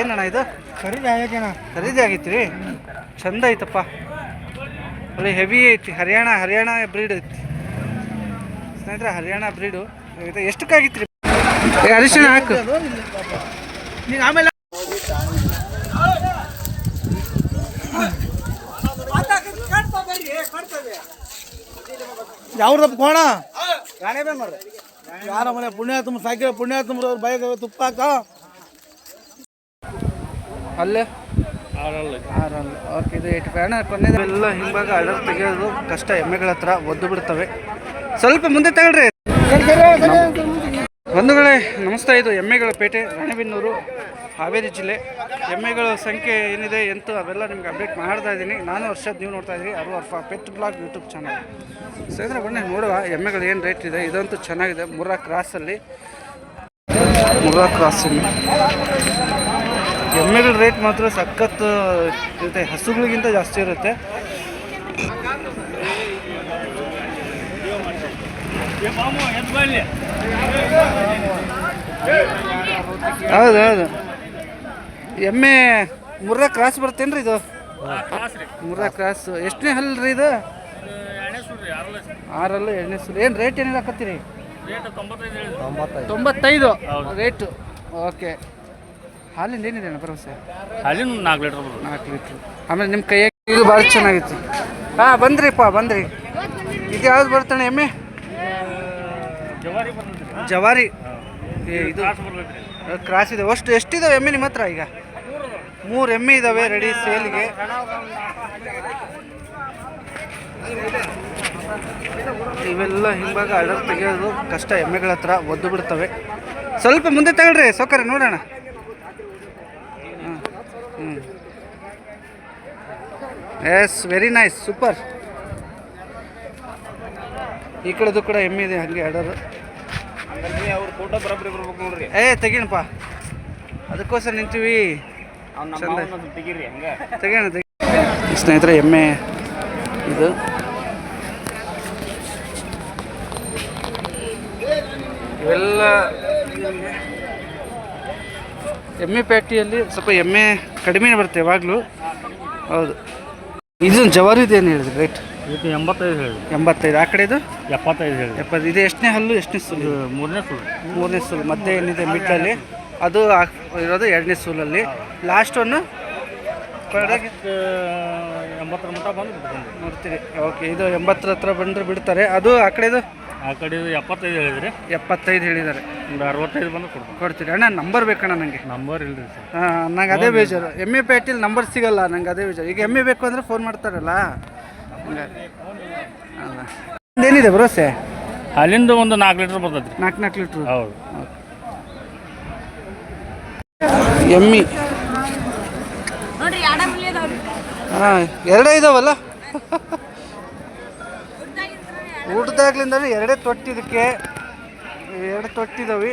ಏನಣ್ಣ ಇದು? ಖರೀದಿ ಆಗೈತಣ್ಣ ಖರೀದಿ ರೀ ಚಂದ ಐತಪ್ಪ. ಒಳ್ಳೆ ಹೆವಿ ಐತಿ. ಹರಿಯಾಣ ಹರಿಯಾಣ ಬ್ರೀಡ್ ಐತಿ. ಸ್ನೇಹಿತರೆ ಹರಿಯಾಣ ಬ್ರೀಡು ಇದು ಎಷ್ಟಕ್ಕಾಗಿತ್ತು ರೀ ಅರಿಶಿಣ ಹಾಕು. ನೀನು ಆಮೇಲೆ ಯಾವ್ದಪ್ಪ ಕೋಣ? ಯಾರ ಮನೆ? ಪುಣ್ಯಾತ್ಮ ತುಂಬ ಸಾಕಿ ಪುಣ್ಯ ತುಂಬ ಬೈಕ್ ತುಪ್ಪ ಹಾಕ? ಅಲ್ಲೇ? ಆರಲ್ಲ. ಓಕೆ ಇದು ಎಟ್ ಅಣ್ಣ ಕೊನೆದು ಎಲ್ಲ ಹಿಂಭಾಗ ಅಡರ್ ತೆಗೆಯೋದು ಕಷ್ಟ. ಎಮ್ಮೆಗಳ ಹತ್ರ ಒದ್ದು ಬಿಡ್ತವೆ. ಸ್ವಲ್ಪ ಮುಂದೆ ತಗೊಳ್ರಿ. ಬಂಧುಗಳೇ ನಮಸ್ತೆ. ಇದು ಎಮ್ಮೆಗಳ ಪೇಟೆ ರಾಣೆಬೆನ್ನೂರು ಹಾವೇರಿ ಜಿಲ್ಲೆ. ಎಮ್ಮೆಗಳ ಸಂಖ್ಯೆ ಏನಿದೆ ಎಂತ ಅವೆಲ್ಲ ನಿಮ್ಗೆ ಅಪ್ಡೇಟ್ ಮಾಡ್ತಾ ಇದ್ದೀನಿ. ನಾನು ವರ್ಷದ ನೀವು ನೋಡ್ತಾ ಇದ್ದೀರಿ. ಅರು ಅರ್ಫ ಪೆಟ್ ಬ್ಲಾಗ್ ಯೂಟ್ಯೂಬ್ ಚಾನಲ್ ಸ್ನೇಹಿತರೆ ಬನ್ನಿ ನೋಡುವ ಎಮ್ಮೆಗಳು ಏನು ರೇಟ್ ಇದೆ. ಇದಂತೂ ಚೆನ್ನಾಗಿದೆ. ಮುರ್ರಾ ಕ್ರಾಸಲ್ಲಿ ಮುರ್ರಾ ಕ್ರಾಸ್ ಎಮ್ಮೆ ಎಮ್ಮೆಗಳ ರೇಟ್ ಮಾತ್ರ ಸಖತ್ ಇರುತ್ತೆ. ಹಸುಗಳಿಗಿಂತ ಜಾಸ್ತಿ ಇರುತ್ತೆ. ಹೌದು ಹೌದು. ಎಮ್ಮೆ ಮುರ್ರ ಕ್ರಾಸ್ ಬರ್ತೇನ್ರಿ ಇದು? ಮುರ್ರ ಕ್ರಾಸ್. ಎಷ್ಟನೇ ಹಲ್ ರೀ ಇದು? ಆರಲ್ಲು ಎಣ್ಣೆ ಸುಲ್ ಏನು ರೇಟ್ ಏನಿಲ್ಲ ಹಾಕತ್ತೀರಿ? ತೊಂಬತ್ತೈದು. ರೇಟು. ಓಕೆ. ಹಾಲಿಂದ ಏನಿದೆ ಅಣ್ಣ ಭರವಸೆ? ಹಾಲಿನ ನಾಲ್ಕು ಲೀಟ್ರ್ ಬರ್ತದೆ. ನಾಲ್ಕು ಲೀಟ್ರ್. ಆಮೇಲೆ ನಿಮ್ಮ ಕೈಯಾಗ ಇದು ಭಾಳ ಚೆನ್ನಾಗಿತ್ತು. ಹಾಂ ಬಂದ್ರಿಪ್ಪ ಬಂದ್ರಿ. ಇದು ಯಾವ್ದು ಬರ್ತಣ್ಣ ಎಮ್ಮೆ? ಜವಾರಿ ಏ ಇದು ಕ್ರಾಸ್ ಇದೆ. ಅಷ್ಟು ಎಷ್ಟಿದಾವೆ ಎಮ್ಮೆ ನಿಮ್ಮ ಹತ್ರ ಈಗ? ಮೂರು ಎಮ್ಮೆ ಇದಾವೆ ರೆಡಿ ಸೇಲ್ಗೆ. ಇವೆಲ್ಲ ಹಿಂಭಾಗ ಅಡರ್ ತೆಗೆಯೋದು ಕಷ್ಟ. ಎಮ್ಮೆಗಳ ಹತ್ರ ಒದ್ದು ಬಿಡ್ತವೆ. ಸ್ವಲ್ಪ ಮುಂದೆ ತಗೊಳ್ರಿ ಸೌಕರ್ಯ ನೋಡೋಣ ಹ್ಞೂ ಎಸ್ ವೆರಿ ನೈಸ್ ಸೂಪರ್ ಈ ಕಡೆದು ಕೂಡ ಎಮ್ಮೆ ಇದೆ ಹಾಗೆ ಅಡರು ಅವ್ರ ಫೋಟೋ ಬರೋಬ್ಬರಿ ಬರ್ಬೇಕು ನೋಡ್ರಿ. ಏ ತೆಗೀಣಪ್ಪ ಅದಕ್ಕೋಸ್ಕರ ನಿಂತೀವಿ. ಚಂದ. ತೆಗೋಣ ತೆಗಿ. ಸ್ನೇಹಿತರೆ ಎಮ್ಮೆ ಇದು. ಇವೆಲ್ಲ ಎಮ್ಮೆ ಪ್ಯಾಟಿಯಲ್ಲಿ ಸ್ವಲ್ಪ ಎಮ್ಮೆ ಕಡಿಮೆ ಬರುತ್ತೆ ಯಾವಾಗಲೂ. ಹೌದು. ಇದು ಜವಾರಿದು ಏನು ಹೇಳಿದ್ರಿ? ರೈಟ್ ಇದು ಎಂಬತ್ತೈದು ಹೇಳಿ ಎಂಬತ್ತೈದು. ಆ ಕಡೆದು? ಎಪ್ಪತ್ತೈದು ಹೇಳಿ ಎಪ್ಪತ್ತು ಇದು ಎಷ್ಟನೇ ಹಲ್ಲು ಎಷ್ಟನೇ ಸೂಲು? ಇದು ಮೂರನೇ ಸೂಲು. ಮೂರನೇ ಸೂಲ್. ಮತ್ತೆ ಏನಿದೆ ಮಿಡ್ಲಲ್ಲಿ? ಅದು ಇರೋದು ಎರಡನೇ ಸೂಲಲ್ಲಿ. ಲಾಸ್ಟ್ ಒನ್ನು ಎಂಬತ್ತರ ಮಟ್ಟ ಬಂದು ಬಿಡ್ತೀನಿ ನೋಡ್ತೀರಿ. ಓಕೆ ಇದು ಎಂಬತ್ತರ ಹತ್ರ ಬಂದರೆ ಬಿಡ್ತಾರೆ. ಅದು ಆ ಕಡೆದು? ಆ ಕಡೆ ಎಪ್ಪತ್ತೈದು ಹೇಳಿದ್ರಿ? ಎಪ್ಪತ್ತೈದು ಹೇಳಿದ್ದಾರೆ. ಒಂದು ಅರವತ್ತೈದು ಬಂದು ಕೊಡ್ತೀನಿ ಕೊಡ್ತೀರಿ. ಅಣ್ಣ ನಂಬರ್ ಬೇಕಣ್ಣ ನನಗೆ ನಂಬರ್ ಇಲ್ಲ ಸರ್. ಹಾಂ ನಂಗೆ ಅದೇ ಬೇಜಾರು. ಎಂ ಎ ಪೇಟಿಲಿ ನಂಬರ್ ಸಿಗಲ್ಲ ನಂಗೆ ಅದೇ ಬೇಜಾರು. ಈಗ ಎಂ ಎ ಬೇಕು ಅಂದರೆ ಫೋನ್ ಮಾಡ್ತಾರಲ್ಲ? ಏನಿದೆ ಭರೋಸೆ ಹಾಲಿಂದ ಒಂದು ನಾಲ್ಕು ಲೀಟ್ರ್ ಬರ್ತೈತಿ ನಾಲ್ಕು ನಾಲ್ಕು ಲೀಟ್ರ್ ಹೌದು. ಎಮ್ಮಿ. ಹಾಂ ಎರಡೇ ಇದಾವಲ್ಲ? ಊಟದಾಗ್ಲಿಂದ ಎರಡೇ ತೊಟ್ಟಿದಕ್ಕೆ ಎರಡು ತೊಟ್ಟಿದಾವೆ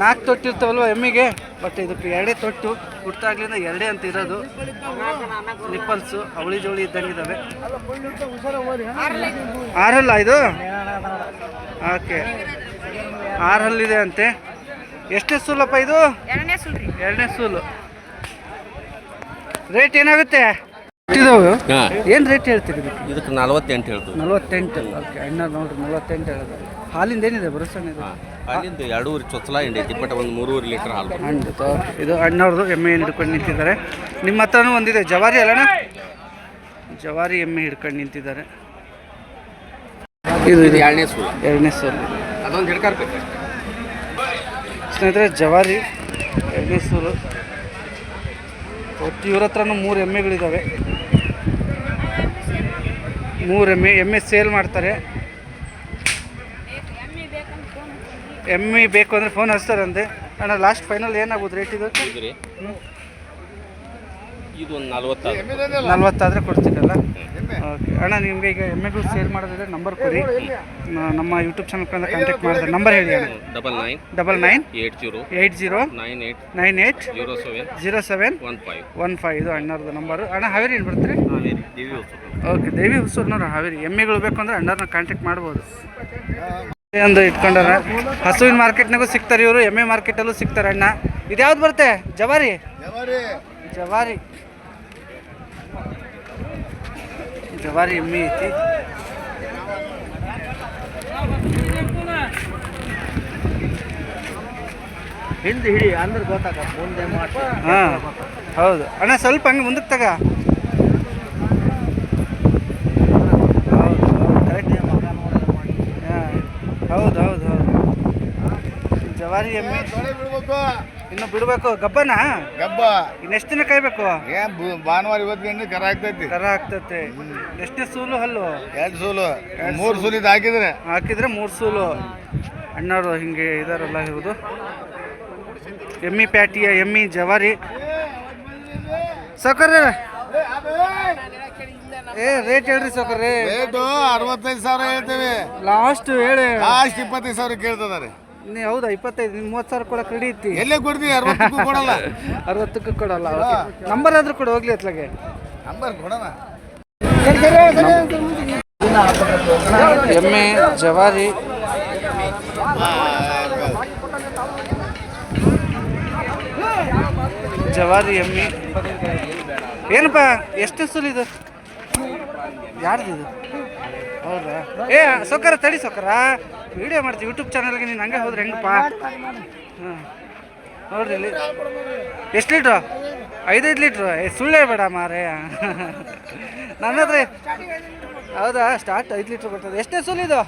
ನಾಲ್ಕು ತೊಟ್ಟಿರ್ತಾವಲ್ವ ಎಮ್ಮಿಗೆ? ಬಟ್ ಇದಕ್ಕೆ ಎರಡೇ ತೊಟ್ಟು ಹುಟ್ಟಾಗ್ಲಿಂದ ಎರಡೇ ಅಂತ ಇರೋದು. ನಿಪ್ಪಲ್ಸು ಅವಳಿ ಜೋಳಿ ಇದ್ದಂಗಿದ್ದಾವೆ ಆರಲ್ಲ ಇದು? ಓಕೆ ಆರಲ್ಲಿದೆ ಅಂತೆ. ಎಷ್ಟೇ ಸೂಲಪ್ಪ ಇದು? ಎರಡನೇ ಸೂಲು ರೇಟ್ ಏನಾಗುತ್ತೆ? ಇದಾವೆ? ಹಾಂ. ಏನು ರೇಟ್ ಹೇಳ್ತೀರಿ ಇದಕ್ಕೆ? ಇದಕ್ಕೆ ನಲವತ್ತೆಂಟು ಹೇಳ್ತೀವಿ. ನಲವತ್ತೆಂಟು. ಓಕೆ ಅಣ್ಣ ನೋಡ್ರಿ ನಲವತ್ತೆಂಟು ಹೇಳೋದು. ಹಾಲಿಂದ ಏನಿದೆ ಭರೋಸನೆ ಇದು? ಅಲ್ಲಿಂದ ಎರಡೂವರೆ ಚೊಚ್ಚಲ ಐತಿ ಬಟ್ ಒಂದು ಮೂರುವರೆ ಲೀಟರ್ ಹಾಲು. ಬರ್ತದೆ. ಹಣ್ಣು ಇದು ಅಣ್ಣವ್ರದ್ದು ಎಮ್ಮೆ ಹಿಡ್ಕೊಂಡು ನಿಂತಿದ್ದಾರೆ. ನಿಮ್ಮ ಹತ್ರನೂ ಒಂದಿದೆ. ಜವಾರಿ ಅಲ್ಲಣ್ಣ? ಜವಾರಿ ಎಮ್ಮೆ ಹಿಡ್ಕೊಂಡು ನಿಂತಿದ್ದಾರೆ. ಇದು ಇದು ಇದು ಎರಡನೇ ಸೂಲ ಎರಡನೇ ಸೂಲು ಅದೊಂದು ಹಿಡ್ಕರ್ಬೇಕು ಸ್ನೇಹಿತರೆ ಜವಾರಿ ಎರಡನೇ ಸೂರು. ಒಟ್ಟು ಇವ್ರ ಹತ್ರನೂ ಮೂರು ಎಮ್ಮೆಗಳಿದ್ದಾವೆ ಮೂರು ಎಮ್ಮೆ ಎಮ್ಮೆ ಸೇಲ್ ಮಾಡ್ತಾರೆ. ಎಮ್ಮೆ ಬೇಕು ಅಂದರೆ ಫೋನ್ ಹಚ್ತಾರಂತೆ. ಅಣ್ಣ ಲಾಸ್ಟ್ ಫೈನಲ್ ಏನಾಗ್ಬೋದು ರೇಟ್ ಇದು? ನಲ್ವತ್ತಾದರೆ. ಕೊಡ್ತೀರಲ್ಲ? ಓಕೆ. ಅಣ್ಣ ನಿಮಗೆ ಈಗ ಎಮ್ಮೆಗಳು ಸೇಲ್ ಮಾಡೋದಿದ್ರೆ ನಂಬರ್ ಕೊಡಿ. ನಮ್ಮ ಯೂಟ್ಯೂಬ್ ಚಾನಲ್ ಕಡೆಯಿಂದ ಕಾಂಟ್ಯಾಕ್ಟ್ ಮಾಡಿದ್ರೆ ನಂಬರ್ ಹೇಳಿ ಅಣ್ಣ. Double nine double nine eight zero eight zero nine eight nine eight zero seven zero seven one five one five ಇದು ಅಣ್ಣರದು ನಂಬರು ಅಣ್ಣ ಹಾವೇರಿ ಏನು ಬರ್ತೀರಿ ಹಾವೇರಿ ದೇವಿ ಹೊಸೂರು. ಓಕೆ ದೇವಿ ಹೊಸೂರ್ನವ್ರು ಹಾವೇರಿ. ಎಮ್ಮೆಗಳು ಬೇಕು ಅಂದ್ರೆ ಅಣ್ಣರನ್ನ ಕಾಂಟ್ಯಾಕ್ಟ್ ಮಾಡ್ಬೋದು. ಒಂದು ಇಟ್ಕೊಂಡಾರ. ಹಸುವಿನ ಮಾರ್ಕೆಟ್ನಾಗೂ ಸಿಗ್ತಾರೆ ಇವರು. ಎಮ್ಮೆ ಮಾರ್ಕೆಟಲ್ಲೂ ಸಿಗ್ತಾರೆ ಅಣ್ಣ. ಇದು ಯಾವ್ದು ಬರುತ್ತೆ ಜವಾರಿ. ಜವಾರಿ. ಜವಾರಿ ಎಮ್ಮೆ ಐತಿ ಹಿಂದೆ ಹಿಡಿ ಅಂದ್ರೆ ಗೊತ್ತಾಗ ಮುಂದೆ ಮಾಡಿ ಹಾಂ ಹೌದು. ಅಣ್ಣ ಸ್ವಲ್ಪ ಹಂಗೆ ಮುಂದಕ್ಕೆ ತಗ. ಹೌದು ಹೌದು ಹೌದು. ಹೌದು ಹೌದು ಜವಾರಿ ಎಮ್ಮೆ ಇನ್ನು ಬಿಡಬೇಕು. ಗಬ್ಬನ? ಗಬ್ಬ. ಇನ್ನೆಷ್ಟು ದಿನ ಕಾಯ್ಬೇಕು? ಏನ್ ಬು- ಭಾನುವಾರ ಇವತ್ತು ಕರ ಆಗ್ತೈತಿ. ಕರ ಆಗ್ತತೆ. ಎಷ್ಟನೇ ಸೂಲು ಹಲ್ಲು ಎರಡು ಸೂಲು. ಮೂರು ಸೂಲು ಇದು ಹಾಕಿದ್ರೆ. ಹಾಕಿದ್ರೆ ಮೂರು ಸೂಲು. ಅಣ್ಣವರು ಹಿಂಗೆ ಇದಾರಲ್ಲ ಇರೋದು ಎಮ್ಮಿ ಪ್ಯಾಟಿಯ ಎಮ್ಮಿ ಜವಾರಿ. ಸೌಕರ್ಯ. ಏ ರೇಟ್ ಹೇಳ್ರಿ ಸೌಕರ್ಯ. ರೇಟು ಅರವತ್ತೈದು ಸಾವಿರ ಹೇಳ್ತೇವೆ. ಲಾಸ್ಟ್ ಹೇಳಿ. ಲಾಸ್ಟ್ ಇಪ್ಪತ್ತೈದು ಸಾವಿರ ಕೇಳ್ತದಾರೆ. ನೀ ಹೌದಾ ಇಪ್ಪತ್ತೈದು ನೀನು ಮೂವತ್ತು ಸಾವಿರ ಕೊಡಕ್ಕೆ ರೆಡಿ ಎಲ್ಲೇ ಕೊಡ್ತೀವಿ ಅರವತ್ತಕ್ಕೂ ಕೊಡಲ್ಲ. ಅರವತ್ತಕ್ಕೆ ಕೊಡಲ್ಲ ನಂಬರ್ ಆದ್ರೂ ಕೊಡು ಹೋಗ್ಲಿ ಅತ್ಲಾಗೆ. ನಂಬರ್ ಕೊಡೋಣ. ಎಮ್ಮೆ, ಜವಾರಿ. ಜವಾರಿ, ಎಮ್ಮೆ. ಏನಪ್ಪ, ಎಷ್ಟು ಸುಲು ಇದು? ಯಾರ್ದು ಇದು? ಹೌದಾ? ಏ ಸೊಕ್ಕರ ತಡಿ ಸೊಕ್ಕರ ವಿಡಿಯೋ ಮಾಡ್ತೀವಿ ಯೂಟ್ಯೂಬ್ ಚಾನಲ್ಗೆ ನೀನು ಹಂಗೆ ಹೋದ್ರೆ ಹೆಂಗಪ್ಪ? ಹಾಂ ನೋಡ್ರಿ ಇಲ್ಲಿ. ಎಷ್ಟು ಲೀಟ್ರು? ಐದೈದು ಲೀಟ್ರು? ಏ, ಸುಳ್ಳೇ ಬೇಡ ಮಾರೇ. ನನ್ನ ಹತ್ರ ಹೌದಾ? ಸ್ಟಾರ್ಟ್ ಐದು ಲೀಟ್ರ್ ಬರ್ತದೆ. ಎಷ್ಟನೇ ಸೂಲು ಇದು?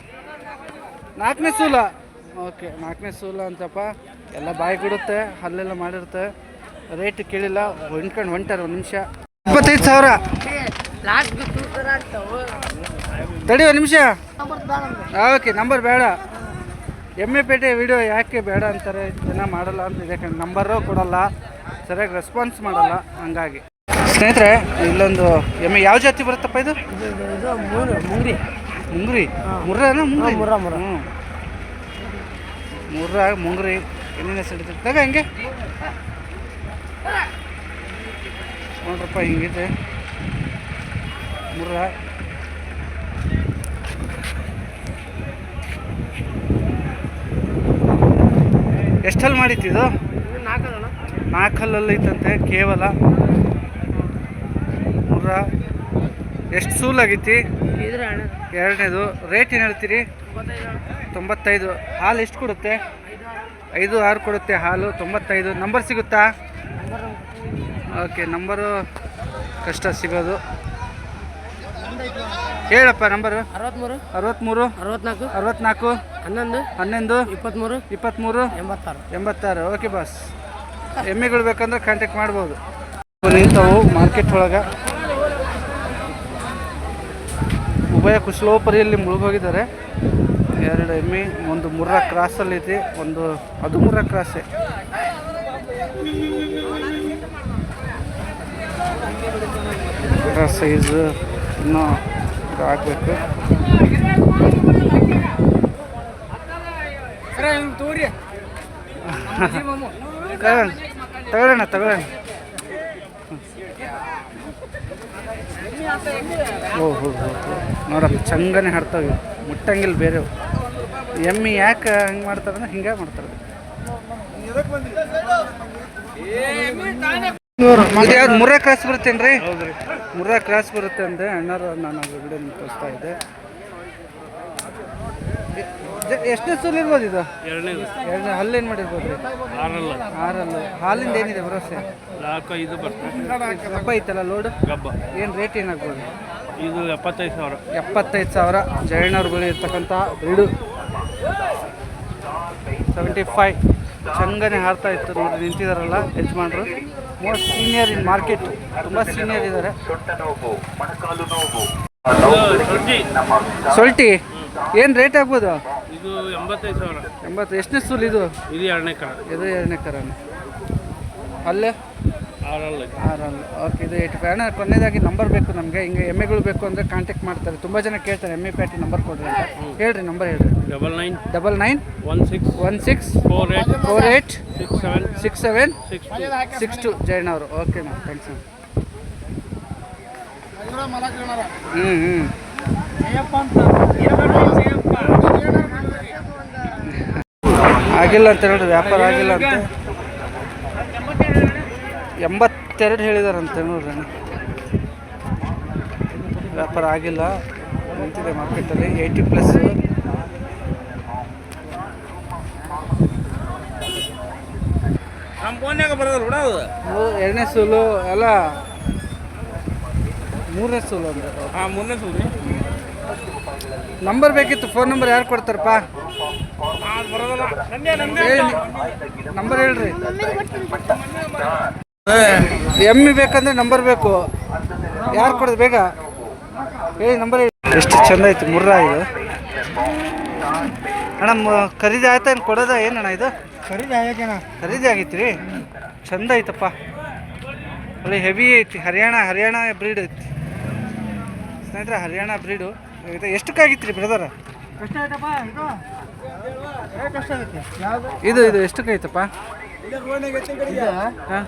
ನಾಲ್ಕನೇ ಸೂಲ. ಓಕೆ ನಾಲ್ಕನೇ ಸೂಲ ಅಂತಪ್ಪ. ಎಲ್ಲ ಬಾಯಿ ಕೊಡುತ್ತೆ ಹಲ್ಲೆಲ್ಲ ಮಾಡಿರುತ್ತೆ. ರೇಟ್ ಕೇಳಿಲ್ಲ, ಹೊಂಟ್ಕೊಂಡು ಹೊಂಟಾರ ಒಂದು ನಿಮಿಷ. ಇಪ್ಪತ್ತೈದು ಸಾವಿರ. ತಡಿ ಒಂದು ನಿಮಿಷ. ಓಕೆ ನಂಬರ್ ಬೇಡ. ಎಮ್ಮೆ ಪೇಟೆ ವಿಡಿಯೋ ಯಾಕೆ ಬೇಡ ಅಂತಾರೆ ಜನ ಮಾಡಲ್ಲ ಅಂತ ಇದೆ. ನಂಬರು ಕೊಡಲ್ಲ. ಸರಿಯಾಗಿ ರೆಸ್ಪಾನ್ಸ್ ಮಾಡಲ್ಲ. ಹಂಗಾಗಿ. ಸ್ನೇಹಿತರೆ ಇಲ್ಲೊಂದು ಎಮ್ಮೆ ಯಾವ ಜಾತಿ ಬರುತ್ತಪ್ಪ ಇದು? ಮುಂಗ್ರಿ. ಮುಂಗ್ರಿ? ಮುರ್ರನ ಮುಂಗ್ರಿ? ಮುರ್ರ, ಮುರ ಮುರ್ರ ಮುಂಗ್ರಿ ಏನೇನು ಸಿಡ್ತಿರ್ತಾಗ ತಗ ಹಂಗೆ. ನೋಡ್ರಪ್ಪ ಹಿಂಗಿದೆ. ಮುರ್ರ. ಎಷ್ಟಲ್ಲಿ ಮಾಡಿತ್ತು ಇದು? ನಾಲ್ಕು ಹಲ್ಲಲ್ಲಿ ಐತಂತೆ ಕೇವಲ. ಎಷ್ಟು ಸೂಲಾಗೈತಿ? ಎರಡನೇದು ರೇಟ್ ಏನು ಹೇಳ್ತೀರಿ? ತೊಂಬತ್ತೈದು. ಹಾಲು ಎಷ್ಟು ಕೊಡುತ್ತೆ? ಐದು ಆರು ಕೊಡುತ್ತೆ ಹಾಲು ತೊಂಬತ್ತೈದು. ನಂಬರ್ ಸಿಗುತ್ತಾ? ಓಕೆ ನಂಬರು ಕಷ್ಟ ಸಿಗೋದು. ಹೇಳಪ್ಪ ನಂಬರು ಅರವತ್ಮೂರು. ಅರವತ್ಮೂರು. ಅರವತ್ನಾಲ್ಕು. ಅರವತ್ನಾಲ್ಕು. ಹನ್ನೊಂದು. ಹನ್ನೊಂದು. ಇಪ್ಪತ್ತ್ಮೂರು ಇಪ್ಪತ್ತ್ಮೂರು ಎಂಬತ್ತಾರು. ಎಂಬತ್ತಾರು. ಓಕೆ ಬಾಸ್ ಎಮ್ಮೆಗಳು ಬೇಕಂದ್ರೆ ಕಾಂಟ್ಯಾಕ್ಟ್ ಮಾಡ್ಬೋದು. ನಿಂತವು ಮಾರ್ಕೆಟ್ ಒಳಗೆ. ಉಭಯ ಕುಶಲೋಪರಿಯಲ್ಲಿ ಮುಳುಗೋಗಿದ್ದಾರೆ. ಎರಡು ಎಮ್ಮಿ ಒಂದು ಮುರ್ರ ಕ್ರಾಸಲ್ಲಿ ಇದೆ ಒಂದು ಅದು ಮುರ್ರ ಕ್ರಾಸೆ ಸೈಜು ಇನ್ನೂ ಆಗಬೇಕು. ತಗೋಣ ತಗೊಳ್ಳೋಣ ತಗೊಳ್ಳೋಣ ತಗೊಳ್ಳೋಣ ಓ ಹೋ. ನೋಡಪ್ಪ ಚಂದನೆ ಹಾಡ್ತಾವೆ ಮುಟ್ಟಂಗಿಲ್ಲ ಬೇರೆ ಎಮ್ಮಿ ಯಾಕೆ ಹಂಗೆ ಮಾಡ್ತಾರೆ ಹಿಂಗೆ ಮಾಡ್ತಾರೆ. ಮುರ್ರಾ ಕ್ರಾಸ್ ಬರುತ್ತೇನ್ರಿ? ಮುರ್ರಾ ಕ್ರಾಸ್ ಬರುತ್ತೆ ಅಂದೆ ಅಣ್ಣಾರು ನಾನು ವಿಡಿಯೋ ತೋರಿಸ್ತಾ ಇದ್ದೆ. ಎಷ್ಟನೇ ಸೂಲ್ ಇರ್ಬೋದು ಇದು? ಎರಡನೇದು ಎರಡನೇ ಹಲ್ಲೇನು ಮಾಡಿರ್ಬೋದು ರೀ? ಆರಲ್ಲ. ಆರಲ್ಲು. ಹಾಲಿಂದ ಏನಿದೆ ಭರವಸೆ? ನಾಲ್ಕು ಐದು ಬರ್ತದೆ. ಗಬ್ಬ ಐತಲ್ಲ ಲೋಡ್ ಗಬ್ಬ. ಏನು ರೇಟ್ ಏನಾಗ್ಬೋದು ಇದು ಎಪ್ಪತ್ತೈದು ಸಾವಿರ. ಎಪ್ಪತ್ತೈದು ಸಾವಿರ. ಜಯಣ್ಣವ್ರ ಬಳಿ ಇರ್ತಕ್ಕಂಥ ಬ್ರೀಡು ಸೆವೆಂಟಿ ಫೈವ್ ಚಂಗನೆ ಹಾರ್ತಾ ಇತ್ತು ನೋಡಿ ನಿಂತಿದಾರಲ್ಲ ಯಜಮಾನ್ರು. ಮೋಸ್ಟ್ ಸೀನಿಯರ್ ಇನ್ ಮಾರ್ಕೆಟ್ ತುಂಬ ಸೀನಿಯರ್ ಇದ್ದಾರೆ ಸೊಲ್ಟಿ. ಏನು ರೇಟ್ ಆಗ್ಬೋದು? ಇದು ಎಂಬತ್ತೈದು ಸಾವಿರ. ಎಂಬತ್ತು ಎಷ್ಟನೇ ಸೂಲ್ ಇದು? ಇದು ಎರಡನೇ ಕರ. ಇದು ಎರಡನೇ ಕರನೇ? ಅಲ್ಲೇ? ಆರಲ್ಲ. ಆರಲ್ಲ. ಓಕೆ ಇದು ಏಟ್ ಫೈವ್ ಅಣ್ಣ ಕೊನೆಯದಾಗಿ ನಂಬರ್ ಬೇಕು ನಮಗೆ. ಹಿಂಗೆ ಎಮ್ಮೆಗಳು ಬೇಕು ಅಂದರೆ ಕಾಂಟ್ಯಾಕ್ಟ್ ಮಾಡ್ತಾರೆ. ತುಂಬ ಜನ ಕೇಳ್ತಾರೆ ಎಮ್ಮೆ ಪ್ಯಾಟಿ ನಂಬರ್ ಕೊಡ್ರಿ ಅಂತ. ಹೇಳ್ರಿ ನಂಬರ್ ಹೇಳ್ರಿ. Double nine double nine one six one six four eight four eight six seven six seven six two six two Jain ಅವರು ಓಕೆ ಮ್ಯಾಮ್ ಥ್ಯಾಂಕ್ಸ್ ಹ್ಞೂ ಹ್ಞೂ ಆಗಿಲ್ಲ ಅಂತ ಹೇಳಿ ವ್ಯಾಪಾರ ಆಗಿಲ್ಲ ಅಂತ. ಎಂಬತ್ತೆರಡು ಹೇಳಿದಾರಂತೆ ನೋಡ್ರಿ ವ್ಯಾಪಾರ ಆಗಿಲ್ಲ ನಿಂತಿದೆ ಮಾರ್ಕೆಟಲ್ಲಿ ಏಯ್ಟಿ ಪ್ಲಸ್. ಎರಡನೇ ಸೂಲು ಎಲ್ಲ ಮೂರನೇ ಸೂಲು ಅಂದ್ರೆ ಹಾಂ ಮೂರನೇ ಸೂಲು. ನಂಬರ್ ಬೇಕಿತ್ತು ಫೋನ್ ನಂಬರ್ ಯಾರು ಕೊಡ್ತಾರಪ್ಪ ಬರೋದಲ್ಲ ನಂದೇ ನಂದೇ ಹೇಳಿ ನಂಬರ್ ಹೇಳ್ರಿ. ಎಮ್ಮಿ ಬೇಕಂದ್ರೆ ನಂಬರ್ ಬೇಕು. ಯಾರು ಕೊಡೋದು ಬೇಗ? ಹೇಳಿ ನಂಬರ್ ಹೇಳಿ. ಎಷ್ಟು ಚಂದ ಐತಿ ಮುರ್ರಾ ಇದು. ಅಣ್ಣ ಮ- ಖರೀದಿ ಆಯ್ತಾ ಏನು ಕೊಡೋದ ಏನಣ್ಣ ಇದು? ಖರೀದಿ ಆಗೇನ ಖರೀದಿ ಆಗೈತಿ ರೀ ಚಂದ ಐತಪ್ಪ ಅಲ್ಲಿ ಹೆವಿ ಐತಿ. ಹರಿಯಾಣ ಹರಿಯಾಣ ಬ್ರೀಡ್ ಐತಿ. ಸ್ನೇಹಿತರೆ ಹರಿಯಾಣ ಬ್ರೀಡು ಇದು ಎಷ್ಟಕ್ಕಾಗಿತ್ತು ರೀ ಬ್ರದರ್ ಕಷ್ಟ ಆಯ್ತಪ್ಪ ಇದು ಇದು ಕೈತಪ್ಪ? ಹಾಂ?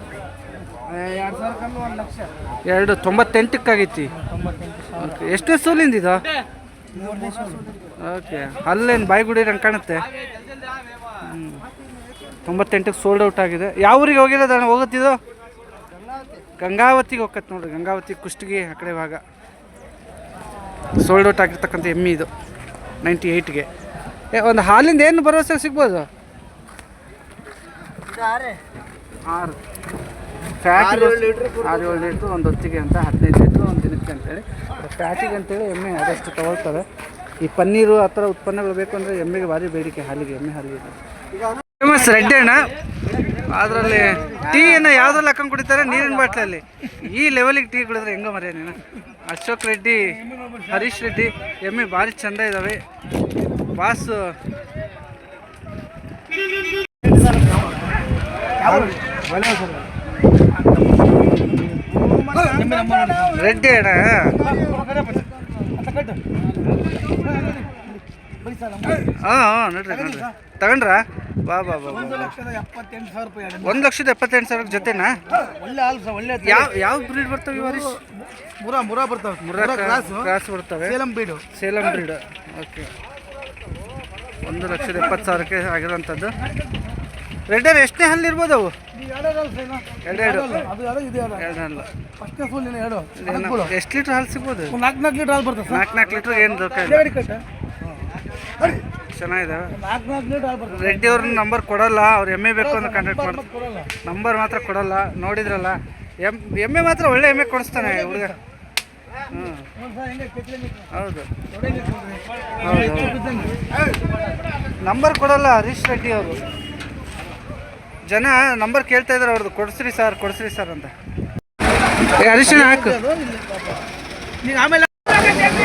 ಎರಡು, ತೊಂಬತ್ತೆಂಟಕ್ಕಾಗೈತಿ. ಓಕೆ ಎಷ್ಟು ಸೋಲಿಂದ ಇದು? ಓಕೆ, ಅಲ್ಲೇನು ಬಾಯಿಗುಡಿ ಹಂಗೆ ಕಾಣುತ್ತೆ. ತೊಂಬತ್ತೆಂಟಕ್ಕೆ ಸೋಲ್ಡ್ ಔಟ್ ಆಗಿದೆ. ಯಾವ ಊರಿಗೆ ಹೋಗಿರೋದು ಹೋಗುತ್ತಿದ್ದು ಗಂಗಾವತಿಗೆ ಹೋಗತ್ತೆ ನೋಡ್ರಿ, ಗಂಗಾವತಿ, ಕುಷ್ಟಗಿ ಆ ಕಡೆ ಭಾಗ. ಸೋಲ್ಡ್ ಔಟ್ ಆಗಿರ್ತಕ್ಕಂಥ ಎಮ್ಮಿ ಇದು ನೈಂಟಿ ಏಯ್ಟ್ಗೆ ಒಂದು ಹಾಲಿಂದ ಏನು ಭರವಸೆ ಸಿಗ್ಬೋದು? ಆರು. ಫ್ಯಾಟ್ ಆರು ಏಳು ಲೀಟ್ರ್ ಒಂದು ಹೊತ್ತಿಗೆ ಅಂತ ಹದಿನೈದು ಲೀಟ್ರ್ ಒಂದು ದಿನಕ್ಕೆ ಅಂತೇಳಿ. ಫ್ಯಾಟಿಗೆ ಅಂತೇಳಿ ಎಮ್ಮೆ ಆದಷ್ಟು ತಗೊಳ್ತಾರೆ. ಈ ಪನ್ನೀರು ಆ ಥರ ಉತ್ಪನ್ನಗಳು ಬೇಕು ಅಂದರೆ ಎಮ್ಮೆಗೆ ಭಾರಿ ಬೇಡಿಕೆ ಹಾಲಿಗೆ ಎಮ್ಮೆ ಹಾಲಿಗೆ. ಫೇಮಸ್ ರೆಡ್ ಅಣ್ಣ. ಅದರಲ್ಲಿ ಟೀಯನ್ನು ಯಾವುದ್ರಲ್ಲಿ ಹಾಕೊಂಡು ಕುಡಿತಾರೆ? ನೀರಿನ ಬಾಟ್ಲಲ್ಲಿ. ಈ ಲೆವೆಲಿಗೆ ಟೀ ಕುಡಿದ್ರೆ ಹೆಂಗೋ ಮರ್ಯಾದ ನೀನು ಅಶೋಕ್ ರೆಡ್ಡಿ ಹರೀಶ್ ರೆಡ್ಡಿ ಎಮ್ಮೆ ಭಾರಿ ಚಂದ ಇದ್ದಾವೆ ಬಾಸು. ರೆಡ್ಡಿ ಅಣ್ಣ. ಹಾಂ ಹಾಂ ನೋಡ್ರಿ ನೋಡ್ರಿ. ತಗೊಂಡ್ರಾ? ಬಾ ಬಾ ಬಾ ಒಂದು ಲಕ್ಷದ ಎಪ್ಪತ್ತೆಂಟು ಸಾವಿರ ಜೊತೆನಾ? ಒಳ್ಳೆ ಯಾವ ಯಾವ ಬ್ರೀಡ್ ಬರ್ತವೆ ಇವರಿ ಮುರ ಮುರ ಬರ್ತಾವೆ. ಮುರ್ರಾ ಕ್ರಾಸ್ ಕ್ರಾಸ್ ಬರ್ತವೆ. Salem breed Salem breed okay. ಒಂದು ಲಕ್ಷದ ಎಪ್ಪತ್ತು ಸಾವಿರಕ್ಕೆ ಆಗಿರೋಂಥದ್ದು. ರೆಡ್ಡರ್ ಎಷ್ಟನೇ ಹಲ್ಲು ಇರ್ಬೋದು ಅವು? ಎರಡೆರಡು ಎಷ್ಟು ಲೀಟ್ರ್ ಹಾಲು ಸಿಗ್ಬೋದು? ನಾಲ್ಕು ನಾಲ್ಕು ಲೀಟ್ರ್ ಹಾಲು ಬರ್ತದೆ ನಾಲ್ಕು ನಾಲ್ಕು ಲೀಟ್ರ್ ಏನು ಬೇಕು ಚೆನ್ನಾಗಿದೆ ಕಟ್ಟ ಚೆನ್ನಾಗಿದಾವೆ. ನಾಲ್ಕು ನಾಲ್ಕು ಲೀಟರ್ ಹಾಲು ಬರ್ತದೆ. ರೆಡ್ಡಿ ಅವ್ರ ನಂಬರ್ ಕೊಡಲ್ಲ ಅವ್ರು ಎಮ್ಮೆ ಬೇಕು ಅಂತ ಕಾಂಟ್ಯಾಕ್ಟ್ ಮಾಡ್ತಾರೆ. ನಂಬರ್ ಮಾತ್ರ ಕೊಡಲ್ಲ ನೋಡಿದ್ರಲ್ಲ. ಎಂ ಎಮ್ಮೆ ಮಾತ್ರ ಒಳ್ಳೆ ಎಮ್ಮೆ ಕೊಡಿಸ್ತಾನೆ ಹುಡುಗ. ಹೌದು. ನಂಬರ್ ಕೊಡಲ್ಲ ಹರೀಶ್ ರೆಡ್ಡಿ ಅವರು. ಜನ ನಂಬರ್ ಕೇಳ್ತಾ ಇದ್ದಾರೆ ಅವ್ರದ್ದು ಕೊಡಿಸ್ರಿ ಸರ್ ಕೊಡಿಸ್ರಿ ಸರ್ ಅಂತ. ಹರೀಶ್ ಹಾಕು.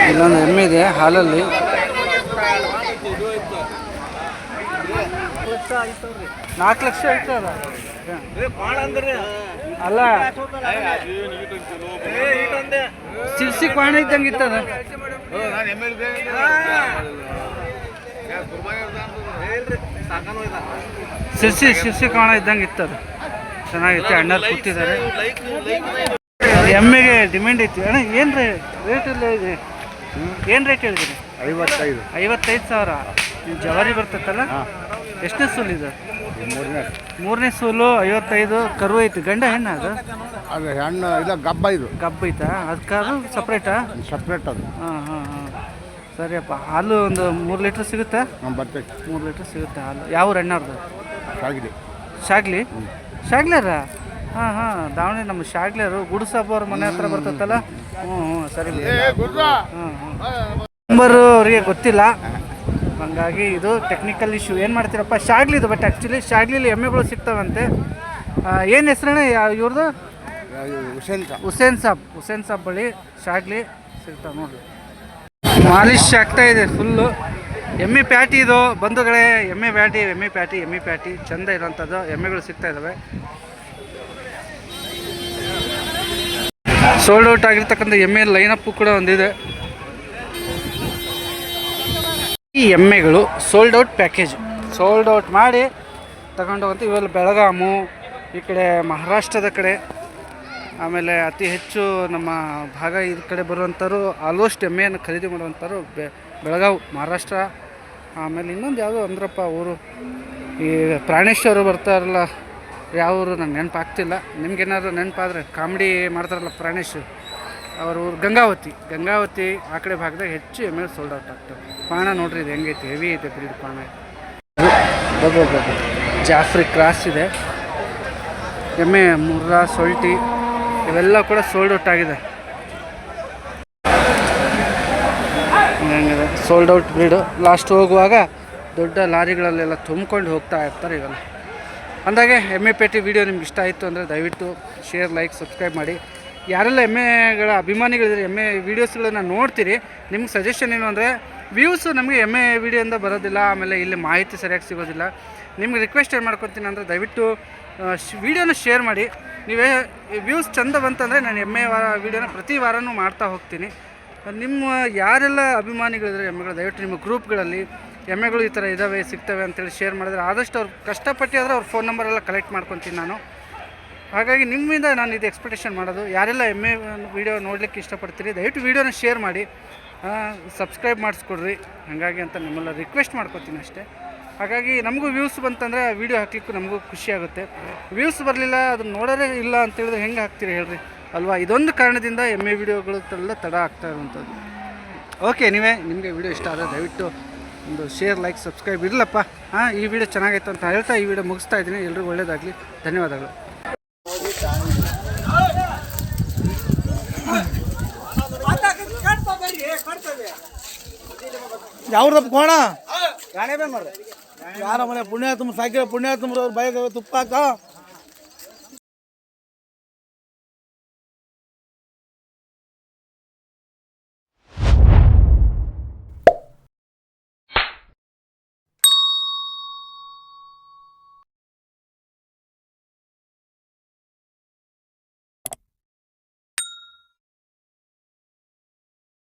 ಇಲ್ಲೊಂದು ಎಮ್ಮೆ ಇದೆ ಹಾಲಲ್ಲಿ. ನಾಲ್ಕು ಲಕ್ಷ ಐತಲ್ಲ ಅಲ್ಲ. ಸಿರ್ಸಿ ಕ್ವಾಣ ಇದ್ದಂಗೆ ಇತ್ತದ? ಸಿರ್ಸಿ ಸಿರ್ಸಿ ಕ್ವಾಣ ಇದ್ದಂಗೆ ಇತ್ತದ? ಚೆನ್ನಾಗಿತ್ತು ಅಣ್ಣ ಕೂತಿದ್ದಾರೆ. ಎಮ್ಮೆಗೆ ಡಿಮ್ಯಾಂಡ್ ಐತಿ ಅಣ್ಣ ಏನು ರೀ ರೇಟ್ ಇಲ್ಲ ಇದೆ? ಏನು ರೇಟ್ ಹೇಳಿದ್ರಿ? ಐವತ್ತೈದು. ಐವತ್ತೈದು ಸಾವಿರ. ಜವಾರಿ ಬರ್ತೈತಲ್ಲ? ಎಷ್ಟನೇ ಸೂಲು ಇದು ಮೂರನೇ. ಮೂರನೇ ಸೂಲು ಐವತ್ತೈದು ಕರು ಐತಿ. ಗಂಡ ಹೆಣ್ಣ ಅದು? ಅದು ಹೆಣ್ಣು ಇಲ್ಲ ಗಬ್ಬ ಇದು. ಗಬ್ಬ ಐತಾ? ಅದಕ್ಕಾದ್ರು ಸಪ್ರೇಟಾ ಸಪ್ರೇಟ್ ಅದು. ಹಾಂ ಹಾಂ ಹಾಂ. ಸರಿಯಪ್ಪ. ಹಾಲು ಒಂದು ಮೂರು ಲೀಟ್ರ್ ಸಿಗುತ್ತಾ? ನಮ್ಮ ಬರ್ತೈತೆ. ಮೂರು ಲೀಟ್ರ್ ಸಿಗುತ್ತೆ ಹಾಲು. ಯಾವ ಅಣ್ಣವ್ರದ್ದು ಆಗಿದೆ ಶಾಗ್ಲಿ. ಶಾಗ್ಲರ ಹಾಂ ಹಾಂ. ದಾವಣಿ ನಮ್ಮ ಶಾಗ್ಲಿಯರು. ಗುಡ್ಸಬ್ಬ ಅವ್ರ ಮನೆ ಹತ್ರ ಬರ್ತೈತಲ್ಲ? ಹ್ಞೂ ಹ್ಞೂ ಸರಿ ಹಾಂ ಹಾಂ ನಂಬರು ಅವರಿಗೆ ಗೊತ್ತಿಲ್ಲ. ಹಾಗಾಗಿ ಇದು ಟೆಕ್ನಿಕಲ್ ಇಶ್ಯೂ ಏನು ಮಾಡ್ತೀರಪ್ಪ? ಶಾಗ್ಲಿ ಇದು ಬಟ್ ಆ್ಯಕ್ಚುಲಿ ಶಾಗ್ಲಿಲಿ ಎಮ್ಮೆಗಳು ಸಿಗ್ತಾವಂತೆ. ಏನು ಹೆಸ್ರಣ್ಣ ಇವ್ರದ್ದು ಹುಸೇನ್ ಸಾಬ್. ಹುಸೇನ್ ಸಾಬ್. ಹುಸೇನ್ ಸಾಬ್ ಬಳಿ ಶಾಗ್ಲಿ ಸಿಗ್ತಾವೆ ನೋಡಿ ಮಾಲಿಶ್ ಆಗ್ತಾ ಇದೆ ಫುಲ್ಲು ಎಮ್ಮೆ ಪ್ಯಾಟಿ ಇದು. ಬಂಧುಗಳೇ ಎಮ್ಮೆ ಪ್ಯಾಟಿ ಎಮ್ಮೆ ಪ್ಯಾಟಿ ಎಮ್ಮೆ ಪ್ಯಾಟಿ. ಚಂದ ಇರೋಂಥದ್ದು. ಎಮ್ಮೆಗಳು ಸಿಗ್ತಾ ಇದ್ದಾವೆ ಸೋಲ್ಡ್ ಔಟ್ ಆಗಿರ್ತಕ್ಕಂಥ ಎಮ್ಮೆ ಲೈನಪ್ಪು ಕೂಡ ಒಂದಿದೆ. ಈ ಎಮ್ಮೆಗಳು sold out package sold out ಮಾಡಿ ತಗೊಂಡೋಗಂತ ಇವೆಲ್ಲ ಬೆಳಗಾಮು, ಈ ಕಡೆ ಮಹಾರಾಷ್ಟ್ರದ ಕಡೆ. ಆಮೇಲೆ ಅತಿ ಹೆಚ್ಚು ನಮ್ಮ ಭಾಗ ಈ ಕಡೆ ಬರುವಂಥವ್ರು ಆಲ್ಮೋಸ್ಟ್ ಎಮ್ಮೆಯನ್ನು ಖರೀದಿ ಮಾಡುವಂಥವ್ರು ಬೆ, ಬೆಳಗಾವ್, ಮಹಾರಾಷ್ಟ್ರ. ಆಮೇಲೆ ಇನ್ನೊಂದು ಯಾವುದು ಅಂದ್ರಪ್ಪ ಊರು. ಈ ಪ್ರಾಣೇಶ್ವರು ಬರ್ತಾರಲ್ಲ, ಯಾವ ಊರು ನಂಗೆ ನೆನಪಾಗ್ತಿಲ್ಲ. ನಿಮ್ಗೇನಾದ್ರು ನೆನಪಾದರೆ ಕಾಮಿಡಿ ಮಾಡ್ತಾರಲ್ಲ ಪ್ರಾಣೇಶ್ ಅವ್ರ ಊರು ಗಂಗಾವತಿ. ಗಂಗಾವತಿ ಆ ಕಡೆ ಭಾಗದಾಗ ಹೆಚ್ಚು ಎಮ್ಮೆ ಸೋಲ್ಡ್ ಔಟ್ ಆಗ್ತವೆ. ಪಾಣ ನೋಡ್ರಿ ಇದು ಹೆಂಗೈತಿ? ಹೆವಿ ಐತೆ ಬ್ರೀಡ್ ಪಾಣ. ಜಾಫ್ರಿ ಕ್ರಾಸ್ ಇದೆ. ಎಮ್ಮೆ ಮುರ್ರಾ ಸೊಲ್ಟಿ ಇವೆಲ್ಲ ಕೂಡ ಸೋಲ್ಡ್ ಔಟ್ ಆಗಿದೆ. ಹೆಂಗಿದೆ ಸೋಲ್ಡ್ ಔಟ್ ಬ್ರೀಡು ಲಾಸ್ಟ್ ಹೋಗುವಾಗ ದೊಡ್ಡ ಲಾರಿಗಳಲ್ಲೆಲ್ಲ ತುಂಬ್ಕೊಂಡು ಹೋಗ್ತಾ ಇರ್ತಾರೆ ಇವೆಲ್ಲ. ಅಂದಾಗೆ ಎಮ್ಮೆ ಪೇಟಿ ವಿಡಿಯೋ ನಿಮ್ಗೆ ಇಷ್ಟ ಆಯಿತು ಅಂದರೆ ದಯವಿಟ್ಟು ಶೇರ್ ಲೈಕ್ ಸಬ್ಸ್ಕ್ರೈಬ್ ಮಾಡಿ. ಯಾರೆಲ್ಲ ಎಮ್ಮೆಗಳ ಅಭಿಮಾನಿಗಳಿದ್ರೆ ಎಮ್ಮೆ ವೀಡಿಯೋಸ್ಗಳನ್ನ ನೋಡ್ತೀರಿ ನಿಮ್ಗೆ ಸಜೆಷನ್ ಏನು ಅಂದರೆ ವ್ಯೂಸು ನಮಗೆ ಎಮ್ಮೆ ವಿಡಿಯೋಯಿಂದ ಬರೋದಿಲ್ಲ, ಆಮೇಲೆ ಇಲ್ಲಿ ಮಾಹಿತಿ ಸರಿಯಾಗಿ ಸಿಗೋದಿಲ್ಲ. ನಿಮ್ಗೆ ರಿಕ್ವೆಸ್ಟ್ ಏನು ಮಾಡ್ಕೊತೀನಿ ಅಂದರೆ ದಯವಿಟ್ಟು ವಿಡಿಯೋನ ಶೇರ್ ಮಾಡಿ. ನೀವೇ ವ್ಯೂಸ್ ಚಂದ ಬಂತಂದರೆ ನಾನು ಎಮ್ಮೆ ವಾರ ವೀಡಿಯೋನ ಪ್ರತಿ ವಾರನೂ ಮಾಡ್ತಾ ಹೋಗ್ತೀನಿ. ನಿಮ್ಮ ಯಾರೆಲ್ಲ ಅಭಿಮಾನಿಗಳಿದ್ರೆ ಎಮ್ಮೆಗಳು ದಯವಿಟ್ಟು ನಿಮ್ಮ ಗ್ರೂಪ್ಗಳಲ್ಲಿ ಎಮ್ಮೆಗಳು ಈ ಥರ ಇದ್ದಾವೆ ಸಿಗ್ತವೆ ಅಂತೇಳಿ ಶೇರ್ ಮಾಡಿದ್ರೆ ಆದಷ್ಟು ಅವ್ರು ಕಷ್ಟಪಟ್ಟು ಆದರೆ ಅವ್ರ ಫೋನ್ ನಂಬರೆಲ್ಲ ಕಲೆಕ್ಟ್ ಮಾಡ್ಕೊತೀನಿ ನಾನು. ಹಾಗಾಗಿ ನಿಮ್ಮಿಂದ ನಾನು ಇದು ಎಕ್ಸ್ಪೆಕ್ಟೇಷನ್ ಮಾಡೋದು. ಯಾರೆಲ್ಲ ಎಮ್ಮೆ ವೀಡಿಯೋ ನೋಡಲಿಕ್ಕೆ ಇಷ್ಟಪಡ್ತೀರಿ, ದಯವಿಟ್ಟು ವೀಡಿಯೋನ ಶೇರ್ ಮಾಡಿ. ಸಬ್ಸ್ಕ್ರೈಬ್ ಮಾಡಿಸ್ಕೊಡ್ರಿ. ಹಾಗಾಗಿ ಅಂತ ನಿಮ್ಮೆಲ್ಲ ರಿಕ್ವೆಸ್ಟ್ ಮಾಡ್ಕೊತೀನಿ ಅಷ್ಟೇ. ಹಾಗಾಗಿ ನಮಗೂ ವ್ಯೂಸ್ ಬಂತಂದರೆ ಆ ವೀಡಿಯೋ ಹಾಕ್ಲಿಕ್ಕೂ ನಮಗೂ ಖುಷಿ ಆಗುತ್ತೆ. ವ್ಯೂಸ್ ಬರಲಿಲ್ಲ, ಅದನ್ನು ನೋಡೋದೇ ಇಲ್ಲ ಅಂತ ಹೇಳಿದ್ರೆ ಹೆಂಗೆ ಹಾಕ್ತೀರಿ ಹೇಳ್ರಿ? ಅಲ್ವಾ? ಇದೊಂದು ಕಾರಣದಿಂದ ಎಂ ಎ ವಿಡಿಯೋಗಳೆಲ್ಲ ತಡ ಆಗ್ತಾ ಇರುವಂಥದ್ದು. ಓಕೆ ನೀವೇ ನಿಮಗೆ ವಿಡಿಯೋ ಇಷ್ಟ ಆದರೆ ದಯವಿಟ್ಟು ಒಂದು ಶೇರ್ ಲೈಕ್ ಸಬ್ಸ್ಕ್ರೈಬ್ ಇರಲಪ್ಪ. ಹಾಂ ಈ ವಿಡಿಯೋ ಚೆನ್ನಾಗೈತೆ ಅಂತ ಹೇಳ್ತಾ ಈ ವಿಡಿಯೋ ಮುಗಿಸ್ತಾ ಇದ್ದೀನಿ. ಎಲ್ರಿಗೂ ಒಳ್ಳೆಯದಾಗಲಿ ಧನ್ಯವಾದಗಳು. ಯಾವ್ದಪ್ಪ ಕೋಣ? ಯಾರ ಮನೆ ಪುಣ್ಯಾತ್ಮ ಸಾಕಿರ ಪುಣ್ಯಾತ್ಮರು ಬಯಕ ತುಪ್ಪ ಹಾಕ